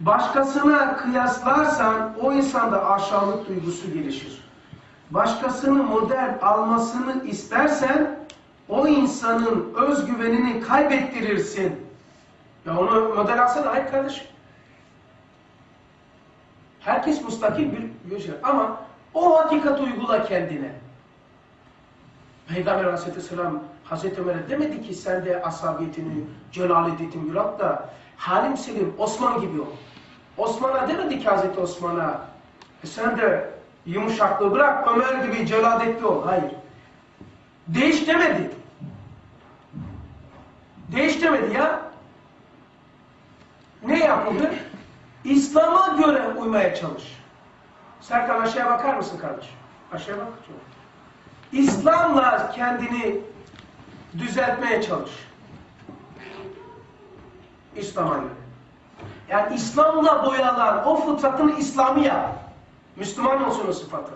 Başkasına kıyaslarsan o insanda aşağılık duygusu gelişir. Başkasını model almasını istersen o insanın özgüvenini kaybettirirsin. Ya onu model alsana hayır kardeşim. Herkes mustakil bir yaşar ama o hakikat uygula kendine. Peygamber Aleyhisselam Hazreti Ömer'e demedi ki sen de asabiyetini, celaliyetini bırak da halim selim Osman gibi ol. Osman'a demedi ki Hazreti Osman'a e sen de yumuşaklığı bırak Ömer gibi celadetli ol. Hayır. Değiş demedi. Değiş demedi ya. Ne yapıldı? İslam'a göre uymaya çalış. Serkan aşağıya bakar mısın kardeşim? Aşağıya bak. Çok. İslam'la kendini düzeltmeye çalış. İslam'a göre. Yani İslam'la boyalan o fıtratını İslami yap. Müslüman olsun o sıfatın.